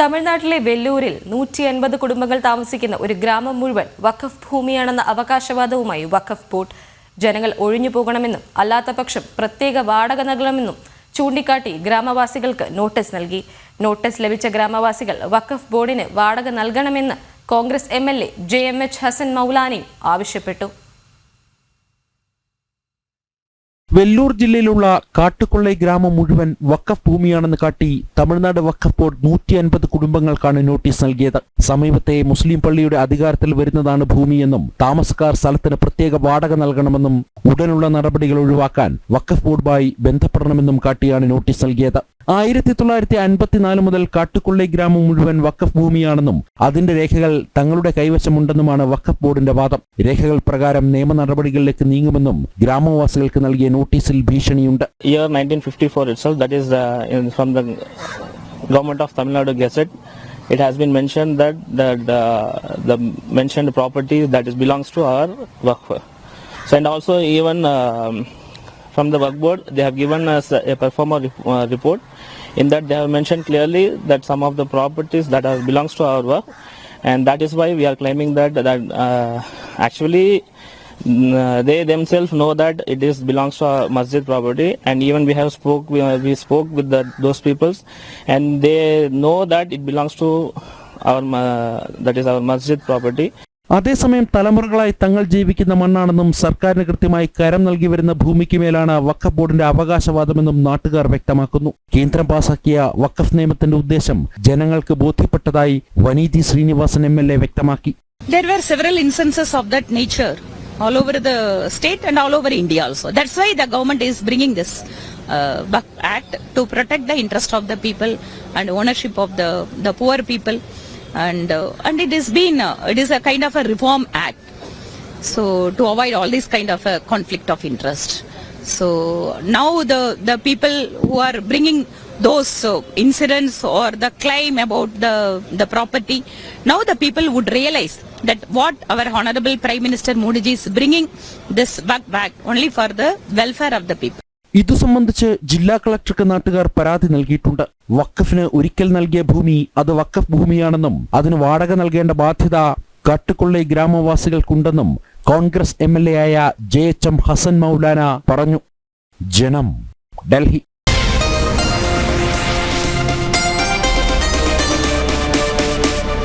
തമിഴ്നാട്ടിലെ വെല്ലൂരിൽ നൂറ്റി എൺപത് കുടുംബങ്ങൾ താമസിക്കുന്ന ഒരു ഗ്രാമം മുഴുവൻ വഖഫ് ഭൂമിയാണെന്ന അവകാശവാദവുമായി വഖഫ് ബോർഡ് ജനങ്ങൾ ഒഴിഞ്ഞു പോകണമെന്നും അല്ലാത്ത പക്ഷം പ്രത്യേക വാടക നൽകണമെന്നും ചൂണ്ടിക്കാട്ടി ഗ്രാമവാസികൾക്ക് നോട്ടീസ് നൽകി. നോട്ടീസ് ലഭിച്ച ഗ്രാമവാസികൾ വഖഫ് ബോർഡിന് വാടക നൽകണമെന്ന് Congress M L A J M H Hassan Maulani ആവശ്യപ്പെട്ടു. വെല്ലൂർ ജില്ലയിലുള്ള കാട്ടുകൊള്ളൈ ഗ്രാമം മുഴുവൻ വക്കഫ് ഭൂമിയാണെന്ന് കാട്ടി തമിഴ്നാട് വക്കഫ് ബോർഡ് നൂറ്റി അൻപത് കുടുംബങ്ങൾക്കാണ് നോട്ടീസ് നൽകിയത്. സമീപത്തെ മുസ്ലിം പള്ളിയുടെ അധികാരത്തിൽ വരുന്നതാണ് ഭൂമിയെന്നും താമസക്കാർ സ്ഥലത്തിന് പ്രത്യേക വാടക നൽകണമെന്നും ഉടനുള്ള നടപടികൾ ഒഴിവാക്കാൻ വക്കഫ് ബോർഡുമായി ബന്ധപ്പെടണമെന്നും കാട്ടിയാണ് നോട്ടീസ് നൽകിയത്. ആയിരത്തി തൊള്ളായിരത്തി അൻപത്തിനാല് മുതൽ കാട്ടുകൊള്ളി ഗ്രാമം മുഴുവൻ വക്കഫ് ഭൂമിയാണെന്നും അതിന്റെ രേഖകൾ തങ്ങളുടെ കൈവശമുണ്ടെന്നുമാണ് വക്കഫ് ബോർഡിന്റെ വാദം രേഖകൾ പ്രകാരം നിയമ നടപടികളിലേക്ക് നീങ്ങുമെന്നും ഗ്രാമവാസികൾക്ക് നൽകിയ നോട്ടീസിൽ ഭീഷണിയുണ്ട് year 1954 itself, that is uh, in, from the government of Tamil Nadu Gazette, it has been mentioned that the, the, the mentioned property that is belongs to our Waqf. So and also even um, from the Waqf board, they have given us a, performer uh, report. In that they have mentioned clearly that some of the properties that are belongs to our work, and that is why we are claiming that that uh, actually Mm, uh, they themselves know that it is belongs to our masjid property. And even we have spoke we, uh, we spoke with the, those peoples. And they know that it belongs to our ma- that is our masjid property അതേസമയം തലമുറകളായി തങ്ങൾ ജീവിക്കുന്ന മണ്ണാണെന്നും സർക്കാരിന് കൃത്യമായി കരം നൽകി വരുന്ന ഭൂമിക്ക് മേലാണ് വക്കഫ് ബോർഡിന്റെ അവകാശവാദമെന്നും നാട്ടുകാർ വ്യക്തമാക്കുന്നു. കേന്ദ്രം പാസാക്കിയ വഖഫ് നിയമത്തിന്റെ ഉദ്ദേശം ജനങ്ങൾക്ക് ബോധ്യപ്പെട്ടതായി Vanathi Srinivasan M L A വ്യക്തമാക്കി. All over the state and all over india also. That's why the government is bringing this uh, act to protect the interest of the people and ownership of the the poor people. And, uh, and it is been, uh, it is a kind of a reform act. So to avoid all this kind of a conflict of interest. So now the, the people who are bringing those uh, incidents or the claim about the, the property, now the people would realize that what our Honorable Prime Minister Modi is bringing this back back only for the welfare of the people. ഇതു സംബന്ധിച്ച് ജില്ലാ കളക്ടർക്ക് നാട്ടുകാർ പരാതി നൽകിയിട്ടുണ്ട്. വക്കഫിന് ഒരിക്കൽ നൽകിയ ഭൂമി അത് വക്കഫ് ഭൂമിയാണെന്നും അതിന് വാടക നൽകേണ്ട ബാധ്യത കാട്ടുകൊള്ളി ഗ്രാമവാസികൾക്കുണ്ടെന്നും കോൺഗ്രസ് എം എൽ എ ആയ J H M Hassan Maulana പറഞ്ഞു. ജനം ഡൽഹി.